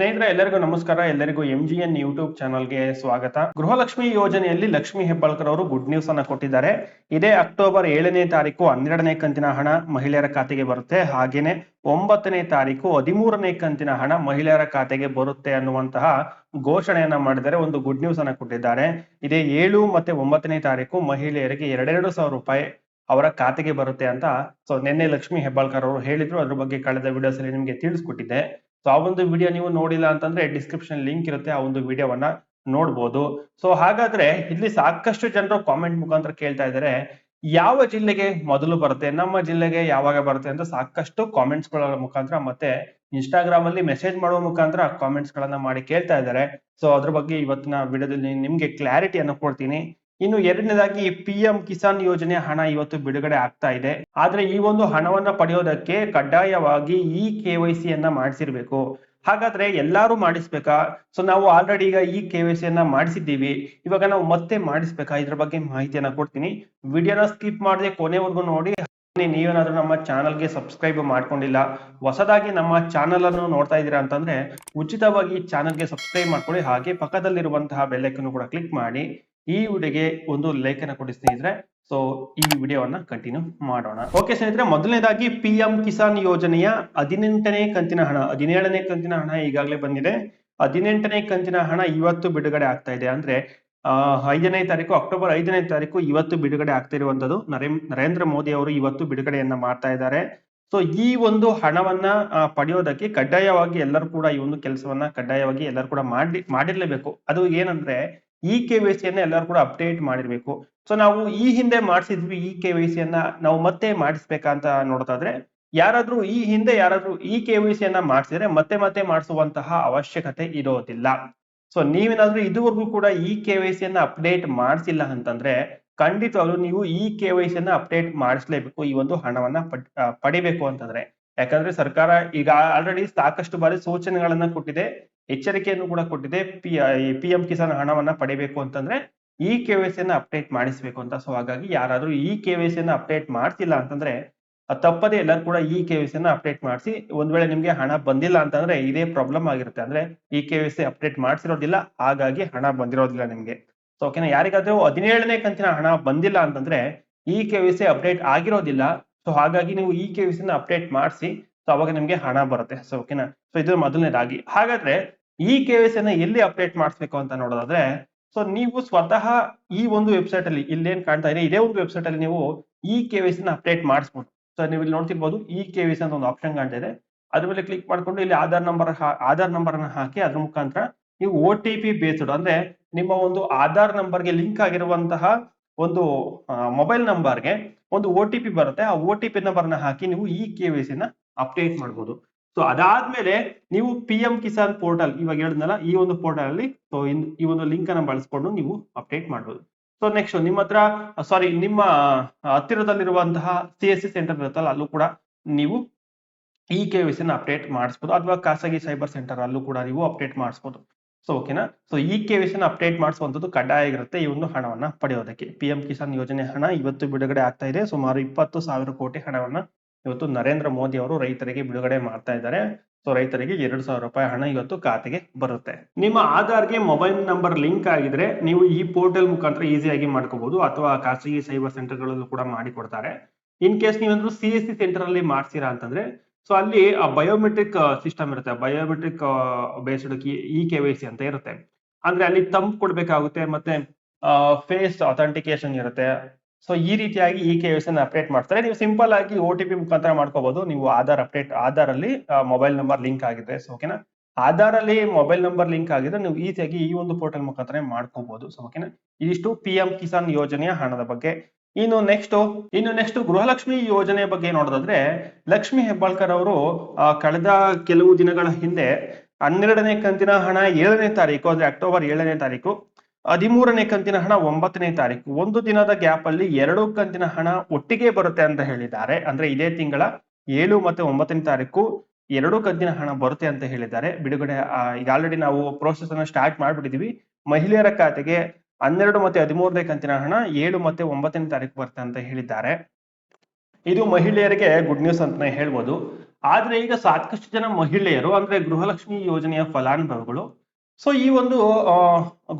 ಸ್ನೇಹಿತರೆ, ಎಲ್ಲರಿಗೂ ನಮಸ್ಕಾರ. ಎಲ್ಲರಿಗೂ ಎಂ ಜಿ ಎನ್ ಯೂಟ್ಯೂಬ್ ಚಾನಲ್ಗೆ ಸ್ವಾಗತ. ಗೃಹಲಕ್ಷ್ಮಿ ಯೋಜನೆಯಲ್ಲಿ ಲಕ್ಷ್ಮಿ ಹೆಬ್ಬಾಳ್ಕರ್ ಅವರು ಗುಡ್ ನ್ಯೂಸ್ ಅನ್ನ ಕೊಟ್ಟಿದ್ದಾರೆ. ಇದೇ ಅಕ್ಟೋಬರ್ ಏಳನೇ ತಾರೀಕು ಹನ್ನೆರಡನೇ ಕಂತಿನ ಹಣ ಮಹಿಳೆಯರ ಖಾತೆಗೆ ಬರುತ್ತೆ. ಹಾಗೇನೆ ಒಂಬತ್ತನೇ ತಾರೀಕು ಹದಿಮೂರನೇ ಕಂತಿನ ಹಣ ಮಹಿಳೆಯರ ಖಾತೆಗೆ ಬರುತ್ತೆ ಅನ್ನುವಂತಹ ಘೋಷಣೆಯನ್ನ ಮಾಡಿದರೆ ಒಂದು ಗುಡ್ ನ್ಯೂಸ್ ಅನ್ನ ಕೊಟ್ಟಿದ್ದಾರೆ. ಇದೇ ಏಳು ಮತ್ತೆ ಒಂಬತ್ತನೇ ತಾರೀಕು ಮಹಿಳೆಯರಿಗೆ ಎರಡೆರಡು ಸಾವಿರ ರೂಪಾಯಿ ಅವರ ಖಾತೆಗೆ ಬರುತ್ತೆ ಅಂತ ಸೊ, ನಿನ್ನೆ ಲಕ್ಷ್ಮಿ ಹೆಬ್ಬಾಳ್ಕರ್ ಅವರು ಹೇಳಿದ್ರು. ಅದ್ರ ಬಗ್ಗೆ ಕಳೆದ ವಿಡಿಯೋಸ್ ಅಲ್ಲಿ ನಿಮ್ಗೆ ತಿಳಿಸ್ಕೊಟ್ಟಿದ್ದೆ. ಸೊ ಆ ಒಂದು ವಿಡಿಯೋ ನೀವು ನೋಡಿಲ್ಲ ಅಂತಂದ್ರೆ ಡಿಸ್ಕ್ರಿಪ್ಷನ್ ಲಿಂಕ್ ಇರುತ್ತೆ, ಆ ಒಂದು ವಿಡಿಯೋವನ್ನ ನೋಡ್ಬೋದು. ಸೊ ಹಾಗಾದ್ರೆ ಇಲ್ಲಿ ಸಾಕಷ್ಟು ಜನರು ಕಾಮೆಂಟ್ ಮುಖಾಂತರ ಕೇಳ್ತಾ ಇದ್ದಾರೆ, ಯಾವ ಜಿಲ್ಲೆಗೆ ಮೊದಲು ಬರುತ್ತೆ, ನಮ್ಮ ಜಿಲ್ಲೆಗೆ ಯಾವಾಗ ಬರುತ್ತೆ ಅಂತ ಸಾಕಷ್ಟು ಕಾಮೆಂಟ್ಸ್ಗಳ ಮುಖಾಂತರ ಮತ್ತೆ ಇನ್ಸ್ಟಾಗ್ರಾಮ್ ಅಲ್ಲಿ ಮೆಸೇಜ್ ಮಾಡುವ ಮುಖಾಂತರ ಕಾಮೆಂಟ್ಸ್ ಗಳನ್ನ ಮಾಡಿ ಕೇಳ್ತಾ ಇದ್ದಾರೆ. ಸೊ ಅದ್ರ ಬಗ್ಗೆ ಇವತ್ತಿನ ವಿಡಿಯೋದಲ್ಲಿ ನಿಮ್ಗೆ ಕ್ಲಾರಿಟಿಯನ್ನು ಕೊಡ್ತೀನಿ. ಇನ್ನು ಎರಡನೇದಾಗಿ ಪಿ ಎಂ ಕಿಸಾನ್ ಯೋಜನೆ ಹಣ ಇವತ್ತು ಬಿಡುಗಡೆ ಆಗ್ತಾ ಇದೆ. ಆದ್ರೆ ಈ ಒಂದು ಹಣವನ್ನ ಪಡೆಯೋದಕ್ಕೆ ಕಡ್ಡಾಯವಾಗಿ ಈ ಕೆ ವೈ ಸಿ ಯನ್ನ ಮಾಡಿಸಿರ್ಬೇಕು. ಹಾಗಾದ್ರೆ ಎಲ್ಲಾರು ಮಾಡಿಸ್ಬೇಕಾ? ಸೊ ನಾವು ಆಲ್ರೆಡಿ ಈಗ ಈ ಕೆ ವೈ ಸಿ ಯನ್ನ ಮಾಡಿಸಿದ್ದೀವಿ. ಇವಾಗ ನಾವು ಮತ್ತೆ ಮಾಡಿಸ್ಬೇಕಾ? ಇದ್ರ ಬಗ್ಗೆ ಮಾಹಿತಿಯನ್ನ ಕೊಡ್ತೀನಿ. ವಿಡಿಯೋನ ಸ್ಕಿಪ್ ಮಾಡದೆ ಕೊನೆವರೆಗೂ ನೋಡಿ. ನೀವೇನಾದ್ರೂ ನಮ್ಮ ಚಾನಲ್ಗೆ ಸಬ್ಸ್ಕ್ರೈಬ್ ಮಾಡ್ಕೊಂಡಿಲ್ಲ, ಹೊಸದಾಗಿ ನಮ್ಮ ಚಾನಲ್ ಅನ್ನು ನೋಡ್ತಾ ಇದ್ದೀರಾ ಅಂತಂದ್ರೆ ಉಚಿತವಾಗಿ ಚಾನಲ್ಗೆ ಸಬ್ಸ್ಕ್ರೈಬ್ ಮಾಡ್ಕೊಳ್ಳಿ. ಹಾಗೆ ಪಕ್ಕದಲ್ಲಿರುವಂತಹ ಬೆಲ್ಲೈಕನ್ನು ಕೂಡ ಕ್ಲಿಕ್ ಮಾಡಿ. ಈ ವಿಡಿಯೋಗೆ ಒಂದು ಲೇಖನ ಕೊಡಿ ಸ್ನೇಹಿತರೆ. ಸೊ ಈ ವಿಡಿಯೋವನ್ನ ಕಂಟಿನ್ಯೂ ಮಾಡೋಣ. ಓಕೆ ಸ್ನೇಹಿತರೆ, ಮೊದಲನೇದಾಗಿ ಪಿ ಎಂ ಕಿಸಾನ್ ಯೋಜನೆಯ ಹದಿನೆಂಟನೇ ಕಂತಿನ ಹಣ, ಹದಿನೇಳನೇ ಕಂತಿನ ಹಣ ಈಗಾಗಲೇ ಬಂದಿದೆ. ಹದಿನೆಂಟನೇ ಕಂತಿನ ಹಣ ಇವತ್ತು ಬಿಡುಗಡೆ ಆಗ್ತಾ ಇದೆ. ಅಂದ್ರೆ ಐದನೇ ತಾರೀಕು, ಅಕ್ಟೋಬರ್ ಐದನೇ ತಾರೀಕು ಇವತ್ತು ಬಿಡುಗಡೆ ಆಗ್ತಾ ಇರುವಂತದ್ದು ನರೇಂದ್ರ ಮೋದಿ ಅವರು ಇವತ್ತು ಬಿಡುಗಡೆಯನ್ನ ಮಾಡ್ತಾ ಇದ್ದಾರೆ. ಸೊ ಈ ಒಂದು ಹಣವನ್ನ ಪಡೆಯೋದಕ್ಕೆ ಕಡ್ಡಾಯವಾಗಿ ಎಲ್ಲರೂ ಕೂಡ ಈ ಒಂದು ಕೆಲಸವನ್ನ ಕಡ್ಡಾಯವಾಗಿ ಎಲ್ಲರೂ ಕೂಡ ಮಾಡಿ ಮಾಡಿರ್ಲೇಬೇಕು. ಅದು ಏನಂದ್ರೆ ಇ ಕೆ ವೈ ಸಿ ಅನ್ನ ಎಲ್ಲರೂ ಕೂಡ ಅಪ್ಡೇಟ್ ಮಾಡಿರ್ಬೇಕು. ಸೊ ನಾವು ಈ ಹಿಂದೆ ಮಾಡಿಸಿದ್ವಿ ಇ ಕೆ ವೈ ಸಿ ಅನ್ನ ನಾವು ಮತ್ತೆ ಮಾಡಿಸ್ಬೇಕಂತ ನೋಡೋದಾದ್ರೆ, ಯಾರಾದ್ರೂ ಈ ಹಿಂದೆ ಯಾರಾದ್ರೂ ಇ ಕೆ ವೈ ಸಿ ಅನ್ನ ಮಾಡಿಸಿದ್ರೆ ಮತ್ತೆ ಮತ್ತೆ ಮಾಡಿಸುವಂತಹ ಅವಶ್ಯಕತೆ ಇರೋದಿಲ್ಲ. ಸೊ ನೀವೇನಾದ್ರೂ ಇದುವರೆಗೂ ಕೂಡ ಇ ಕೆ ವೈ ಸಿ ಅನ್ನ ಅಪ್ಡೇಟ್ ಮಾಡಿಸಿಲ್ಲ ಅಂತಂದ್ರೆ, ಖಂಡಿತವಾಗ್ಲೂ ನೀವು ಇ ಕೆ ವೈ ಸಿ ಅನ್ನ ಅಪ್ಡೇಟ್ ಮಾಡಿಸ್ಲೇಬೇಕು ಈ ಒಂದು ಹಣವನ್ನ ಪಡಿಬೇಕು ಅಂತಂದ್ರೆ. ಯಾಕಂದ್ರೆ ಸರ್ಕಾರ ಈಗ ಆಲ್ರೆಡಿ ಸಾಕಷ್ಟು ಬಾರಿ ಸೂಚನೆಗಳನ್ನ ಕೊಟ್ಟಿದೆ, ಎಚ್ಚರಿಕೆಯನ್ನು ಕೂಡ ಕೊಟ್ಟಿದೆ, ಪಿ ಪಿ ಎಂ ಕಿಸಾನ್ ಹಣವನ್ನ ಪಡಿಬೇಕು ಅಂತಂದ್ರೆ ಈ ಕೆ ವೈ ಸಿಯನ್ನ ಅಪ್ಡೇಟ್ ಮಾಡಿಸ್ಬೇಕು ಅಂತ. ಸೊ ಹಾಗಾಗಿ ಯಾರಾದ್ರೂ ಈ ಕೆ ವೈ ಸಿಯನ್ನ ಅಪ್ಡೇಟ್ ಮಾಡ್ತಿಲ್ಲ ಅಂತಂದ್ರೆ ತಪ್ಪದೇ ಎಲ್ಲರೂ ಕೂಡ ಈ ಕೆ ವೈ ಸಿಯನ್ನ ಅಪ್ಡೇಟ್ ಮಾಡಿಸಿ, ಒಂದ್ ವೇಳೆ ನಿಮ್ಗೆ ಹಣ ಬಂದಿಲ್ಲ ಅಂತಂದ್ರೆ ಇದೇ ಪ್ರಾಬ್ಲಮ್ ಆಗಿರುತ್ತೆ. ಅಂದ್ರೆ ಈ ಕೆ ವೈ ಸಿ ಅಪ್ಡೇಟ್ ಮಾಡಿಸಿರೋದಿಲ್ಲ, ಹಾಗಾಗಿ ಹಣ ಬಂದಿರೋದಿಲ್ಲ ನಿಮ್ಗೆ. ಸೊ ಓಕೆನಾ ಯಾರಿಗಾದ್ರೂ ಹದಿನೇಳನೇ ಕಂತಿನ ಹಣ ಬಂದಿಲ್ಲ ಅಂತಂದ್ರೆ ಈ ಕೆ ವೈ ಸಿ ಅಪ್ಡೇಟ್ ಆಗಿರೋದಿಲ್ಲ ಸೊ ಹಾಗಾಗಿ ನೀವು ಈ ಕೆ ಸಿನ ಅಪ್ಡೇಟ್ ಮಾಡಿಸಿ ಸೊ ಅವಾಗ ನಿಮಗೆ ಹಣ ಬರುತ್ತೆ. ಸೊ ಓಕೆನಾ ಸೊ ಇದು ಮೊದಲನೇದಾಗಿ. ಹಾಗಾದ್ರೆ ಈ ಕೆ ಸಿನ ಎಲ್ಲಿ ಅಪ್ಡೇಟ್ ಮಾಡಿಸ್ಬೇಕು ಅಂತ ನೋಡೋದಾದ್ರೆ ಸೊ ನೀವು ಸ್ವತಃ ಈ ಒಂದು ವೆಬ್ಸೈಟ್ ಅಲ್ಲಿ, ಇಲ್ಲೇನ್ ಕಾಣ್ತಾ ಇದೆ, ಇದೇ ಒಂದು ವೆಬ್ಸೈಟ್ ಅಲ್ಲಿ ನೀವು ಈ ಕೆ ಸಿನ ಅಪ್ಡೇಟ್ ಮಾಡಿಸ್ಬೋದು. ಸೊ ನೀವು ಇಲ್ಲಿ ನೋಡ್ತಿರ್ಬೋದು, ಈ ಕೆ ಅಂತ ಒಂದು ಆಪ್ಷನ್ ಕಾಣ್ತಾ ಇದೆ. ಅದ್ರ ಮೇಲೆ ಕ್ಲಿಕ್ ಮಾಡ್ಕೊಂಡು ಇಲ್ಲಿ ಆಧಾರ್ ನಂಬರ್ ಆಧಾರ್ ನಂಬರ್ ಅನ್ನ ಹಾಕಿ, ಅದ್ರ ಮುಖಾಂತರ ನೀವು ಒ ಟಿ ಪಿ ಬೇಸ್ಡ್, ಅಂದ್ರೆ ನಿಮ್ಮ ಒಂದು ಆಧಾರ್ ನಂಬರ್ಗೆ ಲಿಂಕ್ ಆಗಿರುವಂತಹ ಒಂದು ಮೊಬೈಲ್ ನಂಬರ್ಗೆ ಒಂದು ಒ ಟಿ ಪಿ ಬರುತ್ತೆ. ಆ ಒ ಟಿ ಪಿ ನಂಬರ್ನ ಹಾಕಿ ನೀವು ಈ ಕೆ ವೈ ಸಿನ ಅಪ್ಡೇಟ್ ಮಾಡಬಹುದು ಸೊ ಅದಾದ್ಮೇಲೆ ನೀವು ಪಿ ಎಂ ಕಿಸಾನ್ ಪೋರ್ಟಲ್ ಇವಾಗ ಹೇಳಿದ್ನಲ್ಲ, ಈ ಒಂದು ಪೋರ್ಟಲ್ ಅಲ್ಲಿ ಸೊ ಈ ಒಂದು ಲಿಂಕ್ ಅನ್ನ ಬಳಸ್ಕೊಂಡು ನೀವು ಅಪ್ಡೇಟ್ ಮಾಡಬಹುದು ಸೊ ನೆಕ್ಸ್ಟ್ ನಿಮ್ಮ ಹತ್ರ ಸಾರಿ ನಿಮ್ಮ ಹತ್ತಿರದಲ್ಲಿರುವಂತಹ ಸಿ ಎಸ್ ಸಿ ಸೆಂಟರ್ ಇರುತ್ತಲ್ಲ, ಅಲ್ಲೂ ಕೂಡ ನೀವು ಈ ಕೆ ವೈ ಸಿನ ಅಪ್ಡೇಟ್ ಮಾಡಿಸ್ಬೋದು. ಅಥವಾ ಖಾಸಗಿ ಸೈಬರ್ ಸೆಂಟರ್ ಅಲ್ಲೂ ಕೂಡ ನೀವು ಅಪ್ಡೇಟ್ ಮಾಡಿಸ್ಬೋದು. ಸೊ ಓಕೆನಾ ಸೊ ಈ ಕೆ ವಿಷನ್ ಅಪ್ಡೇಟ್ ಮಾಡಿಸುವಂಥದ್ದು ಕಡ್ಡಾಯ ಆಗಿರುತ್ತೆ ಈ ಒಂದು ಹಣವನ್ನ ಪಡೆಯೋದಕ್ಕೆ. ಪಿ ಎಂ ಕಿಸಾನ್ ಯೋಜನೆ ಹಣ ಇವತ್ತು ಬಿಡುಗಡೆ ಆಗ್ತಾ ಇದೆ. ಸುಮಾರು ಇಪ್ಪತ್ತು ಸಾವಿರ ಕೋಟಿ ಹಣವನ್ನ ಇವತ್ತು ನರೇಂದ್ರ ಮೋದಿ ಅವರು ರೈತರಿಗೆ ಬಿಡುಗಡೆ ಮಾಡ್ತಾ ಇದ್ದಾರೆ. ಸೊ ರೈತರಿಗೆ ಎರಡು ಸಾವಿರ ರೂಪಾಯಿ ಹಣ ಇವತ್ತು ಖಾತೆಗೆ ಬರುತ್ತೆ. ನಿಮ್ಮ ಆಧಾರ್ಗೆ ಮೊಬೈಲ್ ನಂಬರ್ ಲಿಂಕ್ ಆಗಿದ್ರೆ ನೀವು ಈ ಪೋರ್ಟಲ್ ಮುಖಾಂತರ ಈಸಿಯಾಗಿ ಮಾಡ್ಕೋಬಹುದು ಅಥವಾ ಖಾಸಗಿ ಸೈಬರ್ ಸೆಂಟರ್ಗಳಲ್ಲೂ ಕೂಡ ಮಾಡಿಕೊಡ್ತಾರೆ. ಇನ್ ಕೇಸ್ ನೀವೇನಾದ್ರೂ ಸಿ ಎಸ್ ಸಿ ಸೆಂಟರ್ ಅಲ್ಲಿ ಮಾಡ್ತೀರಾ ಅಂತಂದ್ರೆ ಸೊ ಅಲ್ಲಿ ಬಯೋಮೆಟ್ರಿಕ್ ಸಿಸ್ಟಮ್ ಇರುತ್ತೆ. Biometric based E K Y C ಅಂತ ಇರುತ್ತೆ. ಅಂದ್ರೆ ಅಲ್ಲಿ ತಂಪ್ ಕೊಡ್ಬೇಕಾಗುತ್ತೆ ಮತ್ತೆ ಫೇಸ್ ಅಥೆಂಟಿಕೇಶನ್ ಇರುತ್ತೆ. ಸೊ ಈ ರೀತಿಯಾಗಿ ಈ ಕೆ ವೈ ಅಪ್ಡೇಟ್ ಮಾಡ್ತಾರೆ. ನೀವು ಸಿಂಪಲ್ ಆಗಿ ಒ ಟಿ ಪಿ ಮುಖಾಂತರ ಮಾಡ್ಕೋಬಹುದು ನೀವು ಆಧಾರ್ ಅಪ್ಡೇಟ್ ಆಧಾರ್ ಅಲ್ಲಿ ಮೊಬೈಲ್ ನಂಬರ್ ಲಿಂಕ್ ಆಗಿದೆ. ಸೊ ಓಕೆನಾ ಆಧಾರ್ ಅಲ್ಲಿ ಮೊಬೈಲ್ ನಂಬರ್ ಲಿಂಕ್ ಆಗಿದ್ರೆ ನೀವು ಈಸಿಯಾಗಿ ಈ ಒಂದು ಪೋರ್ಟಲ್ ಮುಖಾಂತರ ಮಾಡ್ಕೋಬಹುದು ಸೊ ಓಕೆನಾ ಇದಿಷ್ಟು ಪಿ ಎಂ ಕಿಸಾನ್ ಯೋಜನೆಯ ಹಣದ ಬಗ್ಗೆ. ಇನ್ನು ನೆಕ್ಸ್ಟ್ ಇನ್ನು ನೆಕ್ಸ್ಟ್ ಗೃಹಲಕ್ಷ್ಮಿ ಯೋಜನೆ ಬಗ್ಗೆ ನೋಡೋದಾದ್ರೆ, ಲಕ್ಷ್ಮಿ ಹೆಬ್ಬಾಳ್ಕರ್ ಅವರು ಕಳೆದ ಕೆಲವು ದಿನಗಳ ಹಿಂದೆ ಹನ್ನೆರಡನೇ ಕಂತಿನ ಹಣ ಏಳನೇ ತಾರೀಕು, ಅಂದ್ರೆ ಅಕ್ಟೋಬರ್ ಏಳನೇ ತಾರೀಕು, ಹದಿಮೂರನೇ ಕಂತಿನ ಹಣ ಒಂಬತ್ತನೇ ತಾರೀಕು, ಒಂದು ದಿನದ ಗ್ಯಾಪ್ ಅಲ್ಲಿ ಎರಡು ಕಂತಿನ ಹಣ ಒಟ್ಟಿಗೆ ಬರುತ್ತೆ ಅಂತ ಹೇಳಿದ್ದಾರೆ. ಅಂದ್ರೆ ಇದೇ ತಿಂಗಳ ಏಳು ಮತ್ತೆ ಒಂಬತ್ತನೇ ತಾರೀಕು ಎರಡು ಕಂತಿನ ಹಣ ಬರುತ್ತೆ ಅಂತ ಹೇಳಿದ್ದಾರೆ. ಬಿಡುಗಡೆ ಈಗ ಆಲ್ರೆಡಿ ನಾವು ಪ್ರೋಸೆಸ್ ಅನ್ನ ಸ್ಟಾರ್ಟ್ ಮಾಡ್ಬಿಟ್ಟಿದೀವಿ. ಮಹಿಳೆಯರ ಖಾತೆಗೆ ಹನ್ನೆರಡು ಮತ್ತೆ ಹದಿಮೂರನೇ ಕಂತಿನ ಹಣ ಏಳು ಮತ್ತೆ ಒಂಬತ್ತನೇ ತಾರೀಕು ಬರುತ್ತೆ ಅಂತ ಹೇಳಿದ್ದಾರೆ. ಇದು ಮಹಿಳೆಯರಿಗೆ ಗುಡ್ ನ್ಯೂಸ್ ಅಂತಾನೆ ಹೇಳ್ಬೋದು. ಆದ್ರೆ ಈಗ ಸಾಕಷ್ಟು ಜನ ಮಹಿಳೆಯರು, ಅಂದ್ರೆ ಗೃಹಲಕ್ಷ್ಮಿ ಯೋಜನೆಯ ಫಲಾನುಭವಿಗಳು ಸೊ ಈ ಒಂದು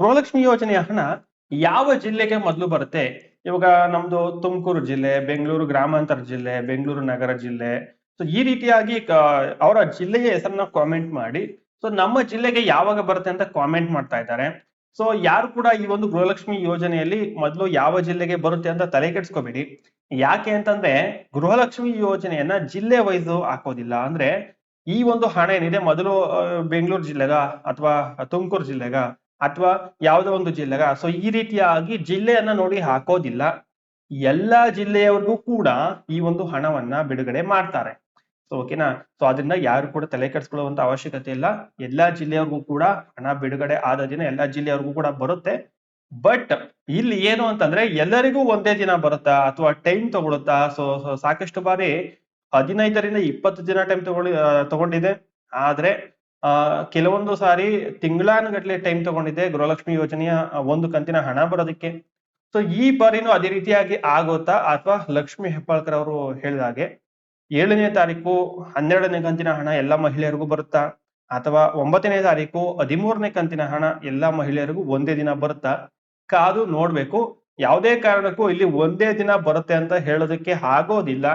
ಗೃಹಲಕ್ಷ್ಮಿ ಯೋಜನೆಯ ಹಣ ಯಾವ ಜಿಲ್ಲೆಗೆ ಮೊದಲು ಬರುತ್ತೆ? ಇವಾಗ ನಮ್ದು ತುಮಕೂರು ಜಿಲ್ಲೆ, ಬೆಂಗಳೂರು ಗ್ರಾಮಾಂತರ ಜಿಲ್ಲೆ, ಬೆಂಗಳೂರು ನಗರ ಜಿಲ್ಲೆ ಸೊ ಈ ರೀತಿಯಾಗಿ ಅವರ ಜಿಲ್ಲೆಯ ಹೆಸರನ್ನ ಕಾಮೆಂಟ್ ಮಾಡಿ ಸೊ ನಮ್ಮ ಜಿಲ್ಲೆಗೆ ಯಾವಾಗ ಬರುತ್ತೆ ಅಂತ ಕಾಮೆಂಟ್ ಮಾಡ್ತಾ ಇದ್ದಾರೆ. ಸೊ ಯಾರು ಕೂಡ ಈ ಒಂದು ಗೃಹಲಕ್ಷ್ಮಿ ಯೋಜನೆಯಲ್ಲಿ ಮೊದಲು ಯಾವ ಜಿಲ್ಲೆಗೆ ಬರುತ್ತೆ ಅಂತ ತಲೆ ಕೆಡ್ಸ್ಕೋಬೇಡಿ. ಯಾಕೆ ಅಂತಂದ್ರೆ ಗೃಹಲಕ್ಷ್ಮಿ ಯೋಜನೆಯನ್ನ ಜಿಲ್ಲೆ ವೈಸ್ ಹಾಕೋದಿಲ್ಲ. ಅಂದ್ರೆ ಈ ಒಂದು ಹಣ ಏನಿದೆ, ಮೊದಲು ಬೆಂಗಳೂರು ಜಿಲ್ಲೆಗ ಅಥವಾ ತುಮಕೂರು ಜಿಲ್ಲೆಗ ಅಥವಾ ಯಾವುದೋ ಒಂದು ಜಿಲ್ಲೆಗ. ಸೊ ಈ ರೀತಿಯಾಗಿ ಜಿಲ್ಲೆಯನ್ನ ನೋಡಿ ಹಾಕೋದಿಲ್ಲ. ಎಲ್ಲಾ ಜಿಲ್ಲೆಯವರಿಗೂ ಕೂಡ ಈ ಒಂದು ಹಣವನ್ನ ಬಿಡುಗಡೆ ಮಾಡ್ತಾರೆ. ಸೊ ಓಕೆನಾ ಸೊ ಅದರಿಂದ ಯಾರು ಕೂಡ ತಲೆ ಕೆಡಿಸ್ಕೊಳ್ಳುವಂತ ಅವಶ್ಯಕತೆ ಇಲ್ಲ. ಎಲ್ಲಾ ಜಿಲ್ಲೆಯವ್ರಿಗೂ ಕೂಡ ಹಣ ಬಿಡುಗಡೆ ಆದ ದಿನ ಎಲ್ಲಾ ಜಿಲ್ಲೆಯವ್ರಿಗೂ ಕೂಡ ಬರುತ್ತೆ. ಬಟ್ ಇಲ್ಲಿ ಏನು ಅಂತಂದ್ರೆ ಎಲ್ಲರಿಗೂ ಒಂದೇ ದಿನ ಬರುತ್ತಾ? ಅಥವಾ ಟೈಮ್ ತಗೊಳುತ್ತಾ? ಸೊ ಸಾಕಷ್ಟು ಬಾರಿ ಹದಿನೈದರಿಂದ ಇಪ್ಪತ್ತು ದಿನ ಟೈಮ್ ತಗೊಳ್ಳಿ ತಗೊಂಡಿದೆ. ಆದ್ರೆ, ಆ, ಕೆಲವೊಂದು ಸಾರಿ ತಿಂಗಳಾನುಗಟ್ಲೆ ಟೈಮ್ ತಗೊಂಡಿದೆ ಗೃಹಲಕ್ಷ್ಮಿ ಯೋಜನೆಯ ಒಂದು ಕಂತಿನ ಹಣ ಬರೋದಕ್ಕೆ. ಸೊ ಈ ಬಾರಿನೂ ಅದೇ ರೀತಿಯಾಗಿ ಆಗುತ್ತಾ? ಅಥವಾ ಲಕ್ಷ್ಮಿ ಹೆಬ್ಬಾಳ್ಕರ್ ಅವರು ಹೇಳಿದ ಹಾಗೆ ಏಳನೇ ತಾರೀಕು ಹನ್ನೆರಡನೇ ಕಂತಿನ ಹಣ ಎಲ್ಲಾ ಮಹಿಳೆಯರಿಗೂ ಬರುತ್ತಾ? ಅಥವಾ ಒಂಬತ್ತನೇ ತಾರೀಕು ಹದಿಮೂರನೇ ಕಂತಿನ ಹಣ ಎಲ್ಲಾ ಮಹಿಳೆಯರಿಗೂ ಒಂದೇ ದಿನ ಬರುತ್ತಾ? ಕಾದು ನೋಡ್ಬೇಕು. ಯಾವುದೇ ಕಾರಣಕ್ಕೂ ಇಲ್ಲಿ ಒಂದೇ ದಿನ ಬರುತ್ತೆ ಅಂತ ಹೇಳೋದಕ್ಕೆ ಆಗೋದಿಲ್ಲ.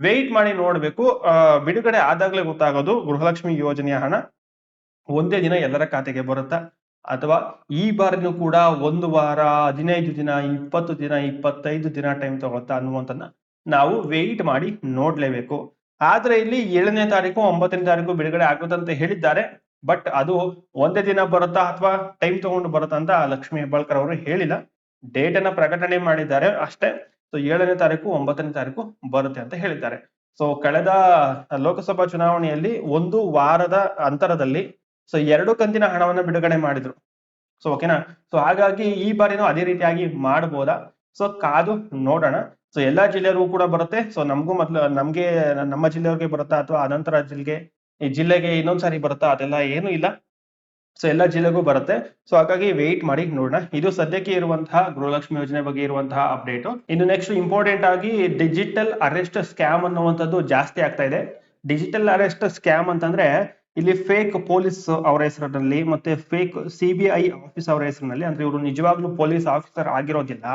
ವೆಯ್ಟ್ ಮಾಡಿ ನೋಡ್ಬೇಕು. ಬಿಡುಗಡೆ ಆದಾಗ್ಲೇ ಗೊತ್ತಾಗೋದು ಗೃಹಲಕ್ಷ್ಮಿ ಯೋಜನೆಯ ಹಣ ಒಂದೇ ದಿನ ಎಲ್ಲರ ಖಾತೆಗೆ ಬರುತ್ತಾ? ಅಥವಾ ಈ ಬಾರಿನೂ ಕೂಡ ಒಂದು ವಾರ, ಹದಿನೈದು ದಿನ, ಇಪ್ಪತ್ತು ದಿನ, ಇಪ್ಪತ್ತೈದು ದಿನ ಟೈಮ್ ತಗೊಳ್ತಾ ಅನ್ನುವಂಥದ್ದನ್ನ ನಾವು ವೇಟ್ ಮಾಡಿ ನೋಡ್ಲೇಬೇಕು. ಆದ್ರೆ ಇಲ್ಲಿ ಏಳನೇ ತಾರೀಕು, ಒಂಬತ್ತನೇ ತಾರೀಕು ಬಿಡುಗಡೆ ಆಗುತ್ತಂತ ಹೇಳಿದ್ದಾರೆ. ಬಟ್ ಅದು ಒಂದೇ ದಿನ ಬರುತ್ತಾ ಅಥವಾ ಟೈಮ್ ತಗೊಂಡು ಬರುತ್ತಾ ಅಂತ ಲಕ್ಷ್ಮಿ ಹೆಬ್ಬಾಳ್ಕರ್ ಅವರು ಹೇಳಿಲ್ಲ. ಡೇಟ್ ಅನ್ನ ಪ್ರಕಟಣೆ ಮಾಡಿದ್ದಾರೆ ಅಷ್ಟೇ. ಸೊ ಏಳನೇ ತಾರೀಕು, ಒಂಬತ್ತನೇ ತಾರೀಕು ಬರುತ್ತೆ ಅಂತ ಹೇಳಿದ್ದಾರೆ. ಸೊ ಕಳೆದ ಲೋಕಸಭಾ ಚುನಾವಣೆಯಲ್ಲಿ ಒಂದು ವಾರದ ಅಂತರದಲ್ಲಿ ಸೊ ಎರಡು ಕಂತಿನ ಹಣವನ್ನು ಬಿಡುಗಡೆ ಮಾಡಿದ್ರು. ಸೊ ಓಕೆನಾ ಸೊ ಹಾಗಾಗಿ ಈ ಬಾರಿನೂ ಅದೇ ರೀತಿಯಾಗಿ ಮಾಡಬಹುದಾ ಸೊ ಕಾದು ನೋಡೋಣ. ಸೊ ಎಲ್ಲಾ ಜಿಲ್ಲೆಯವ್ರಿಗೂ ಕೂಡ ಬರುತ್ತೆ. ಸೊ ನಮಗೂ ಮೊದ್ಲು, ನಮ್ಗೆ, ನಮ್ಮ ಜಿಲ್ಲೆಯವ್ರಿಗೆ ಬರುತ್ತಾ ಅಥವಾ ಅನಂತರ ಜಿಲ್ಲೆಗೆ, ಈ ಜಿಲ್ಲೆಗೆ ಇನ್ನೊಂದ್ಸಾರಿ ಬರುತ್ತಾ ಅದೆಲ್ಲ ಏನು ಇಲ್ಲ. ಸೊ ಎಲ್ಲಾ ಜಿಲ್ಲೆಗೂ ಬರುತ್ತೆ. ಸೊ ಹಾಗಾಗಿ ವೆಯ್ಟ್ ಮಾಡಿ ನೋಡೋಣ. ಇದು ಸದ್ಯಕ್ಕೆ ಇರುವಂತಹ ಗೃಹಲಕ್ಷ್ಮಿ ಯೋಜನೆ ಬಗ್ಗೆ ಇರುವಂತಹ ಅಪ್ಡೇಟ್ ಇನ್ನು ನೆಕ್ಸ್ಟ್ ಇಂಪಾರ್ಟೆಂಟ್ ಆಗಿ ಡಿಜಿಟಲ್ ಅರೆಸ್ಟ್ ಸ್ಕ್ಯಾಮ್ ಅನ್ನುವಂಥದ್ದು ಜಾಸ್ತಿ ಆಗ್ತಾ ಇದೆ. ಡಿಜಿಟಲ್ ಅರೆಸ್ಟ್ ಸ್ಕ್ಯಾಮ್ ಅಂತಂದ್ರೆ ಇಲ್ಲಿ ಫೇಕ್ ಪೊಲೀಸ್ ಅವರ ಹೆಸರಿನಲ್ಲಿ ಮತ್ತೆ ಫೇಕ್ ಸಿಬಿಐ ಆಫೀಸ್ ಅವರ ಹೆಸರಿನಲ್ಲಿ, ಅಂದ್ರೆ ಇವರು ನಿಜವಾಗ್ಲೂ ಪೊಲೀಸ್ ಆಫೀಸರ್ ಆಗಿರೋದಿಲ್ಲ.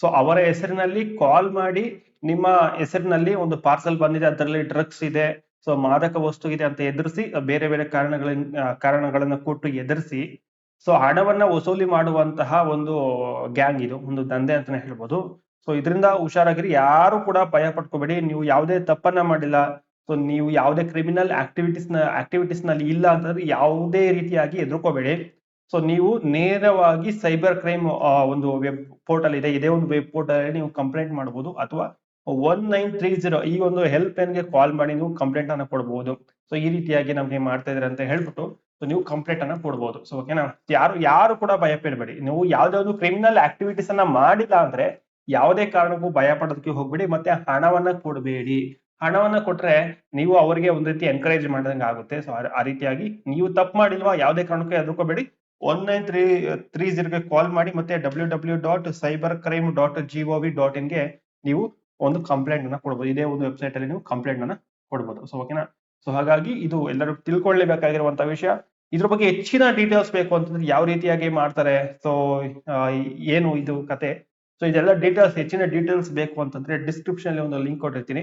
ಸೊ ಅವರ ಹೆಸರಿನಲ್ಲಿ ಕಾಲ್ ಮಾಡಿ, ನಿಮ್ಮ ಹೆಸರಿನಲ್ಲಿ ಒಂದು ಪಾರ್ಸಲ್ ಬಂದಿದೆ, ಅದರಲ್ಲಿ ಡ್ರಗ್ಸ್ ಇದೆ ಸೊ ಮಾದಕ ವಸ್ತು ಇದೆ ಅಂತ ಎದುರಿಸಿ ಬೇರೆ ಬೇರೆ ಕಾರಣಗಳ ಕಾರಣಗಳನ್ನ ಕೊಟ್ಟು ಎದುರಿಸಿ ಸೊ ಹಣವನ್ನ ವಸೂಲಿ ಮಾಡುವಂತಹ ಒಂದು ಗ್ಯಾಂಗ್ ಇದು, ಒಂದು ದಂಧೆ ಅಂತಾನೆ ಹೇಳ್ಬೋದು. ಸೊ ಇದರಿಂದ ಹುಷಾರಾಗಿರಿ, ಯಾರು ಕೂಡ ಭಯ ಪಡ್ಕೋಬೇಡಿ ನೀವು ಯಾವುದೇ ತಪ್ಪನ್ನ ಮಾಡಿಲ್ಲ ಸೊ ನೀವು ಯಾವುದೇ ಕ್ರಿಮಿನಲ್ ಆಕ್ಟಿವಿಟೀಸ್ನ ಆಕ್ಟಿವಿಟೀಸ್ನಲ್ಲಿ ಇಲ್ಲ ಅಂತಂದ್ರೆ ಯಾವುದೇ ರೀತಿಯಾಗಿ ಎದುರ್ಕೋಬೇಡಿ ಸೊ ನೀವು ನೇರವಾಗಿ ಸೈಬರ್ ಕ್ರೈಮ್ ಒಂದು ವೆಬ್ ಪೋರ್ಟಲ್ ಇದೆ. ಇದೇ ಒಂದು ವೆಬ್ ಪೋರ್ಟಲ್ ನೀವು ಕಂಪ್ಲೇಂಟ್ ಮಾಡಬಹುದು ಅಥವಾ ಒನ್ ನೈನ್ ತ್ರೀ ಜೀರೋ ಈ ಒಂದು ಹೆಲ್ಪ್ ಲೈನ್ಗೆ ಕಾಲ್ ಮಾಡಿ ನೀವು ಕಂಪ್ಲೇಂಟ್ ಅನ್ನ ಕೊಡಬಹುದು ಸೊ ಈ ರೀತಿಯಾಗಿ ನಮ್ಗೆ ಮಾಡ್ತಾ ಇದಾರೆ ಅಂತ ಹೇಳ್ಬಿಟ್ಟು ಸೊ ನೀವು ಕಂಪ್ಲೇಂಟ್ ಅನ್ನ ಕೊಡಬಹುದು ಸೊ ಓಕೆನಾ ಯಾರು ಯಾರು ಕೂಡ ಭಯ ಪಡಬೇಡಿ. ನೀವು ಯಾವ್ದಾದ್ರು ಕ್ರಿಮಿನಲ್ ಆಕ್ಟಿವಿಟೀಸ್ ಅನ್ನ ಮಾಡಿಲ್ಲ ಅಂದ್ರೆ ಯಾವುದೇ ಕಾರಣಕ್ಕೂ ಭಯ ಪಡೋದಕ್ಕೆ ಹೋಗ್ಬೇಡಿ ಮತ್ತೆ ಹಣವನ್ನ ಕೊಡಬೇಡಿ. ಹಣವನ್ನ ಕೊಟ್ರೆ ನೀವು ಅವರಿಗೆ ಒಂದ್ ರೀತಿ ಎನ್ಕರೇಜ್ ಮಾಡಿದಂಗೆ ಆಗುತ್ತೆ ಸೊ ಆ ರೀತಿಯಾಗಿ ನೀವು ತಪ್ಪು ಮಾಡಿಲ್ವಾ ಯಾವುದೇ ಕಾರಣಕ್ಕೂ ಹೆದರ್ಕೋಬೇಡಿ ಒನ್ ನೈನ್ ತ್ರೀ ತ್ರೀ ಜೀರೋಗೆ ಕಾಲ್ ಮಾಡಿ ಮತ್ತೆ W W dot cyber crime dot G O V dot ಇನ್ಗೆ ನೀವು ಒಂದು ಕಂಪ್ಲೇಂಟ್ ಅನ್ನ ಕೊಡ್ಬೋದು. ಇದೇ ಒಂದು ವೆಬ್ಸೈಟ್ ಅಲ್ಲಿ ನೀವು ಕಂಪ್ಲೇಂಟ್ ಅನ್ನ ಕೊಡ್ಬೋದು. ಸೊ ಓಕೆನಾ ಸೊ ಹಾಗಾಗಿ ಇದು ಎಲ್ಲರೂ ತಿಳ್ಕೊಳ್ಳೇಬೇಕಾಗಿರುವಂತಹ ವಿಷಯ. ಇದ್ರ ಬಗ್ಗೆ ಹೆಚ್ಚಿನ ಡೀಟೇಲ್ಸ್ ಬೇಕು ಅಂತಂದ್ರೆ ಯಾವ ರೀತಿಯಾಗಿ ಮಾಡ್ತಾರೆ? ಸೊ ಏನು ಇದು ಕತೆ? ಸೊ ಇದೆಲ್ಲ ಡೀಟೇಲ್ಸ್ ಹೆಚ್ಚಿನ ಡೀಟೇಲ್ಸ್ ಬೇಕು ಅಂತಂದ್ರೆ ಡಿಸ್ಕ್ರಿಪ್ಷನ್ ಅಲ್ಲಿ ಒಂದು ಲಿಂಕ್ ಕೊಟ್ಟಿರ್ತೀನಿ.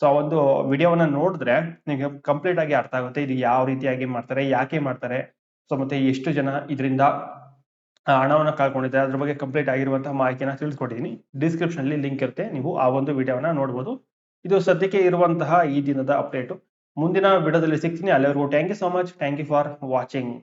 ಸೊ ಆ ಒಂದು ವಿಡಿಯೋವನ್ನ ನೋಡಿದ್ರೆ ನಿಮಗೆ ಕಂಪ್ಲೀಟ್ ಆಗಿ ಅರ್ಥ ಆಗುತ್ತೆ. ಇದು ಯಾವ ರೀತಿಯಾಗಿ ಮಾಡ್ತಾರೆ, ಯಾಕೆ ಮಾಡ್ತಾರೆ? ಸೊ ಮತ್ತೆ ಎಷ್ಟು ಜನ ಇದರಿಂದ ಹಣವನ್ನು ಕಳ್ಕೊಂಡಿದ್ದಾರೆ, ಅದ್ರ ಬಗ್ಗೆ ಕಂಪ್ಲೀಟ್ ಆಗಿರುವಂತಹ ಮಾಹಿತಿಯನ್ನು ತಿಳಿಸ್ಕೊಟ್ಟಿದ್ದೀನಿ ಡಿಸ್ಕ್ರಿಪ್ಷನ್ ಅಲ್ಲಿ ಲಿಂಕ್ ಇರುತ್ತೆ, ನೀವು ಆ ಒಂದು ವಿಡಿಯೋವನ್ನ ನೋಡಬಹುದು ಇದು ಸದ್ಯಕ್ಕೆ ಇರುವಂತಹ ಈ ದಿನದ ಅಪ್ಡೇಟ್ ಮುಂದಿನ ವಿಡಿಯೋದಲ್ಲಿ ಸಿಗ್ತೀನಿ. ಅಲ್ಲಿವರೆಗೂ thank you so much thank you for watching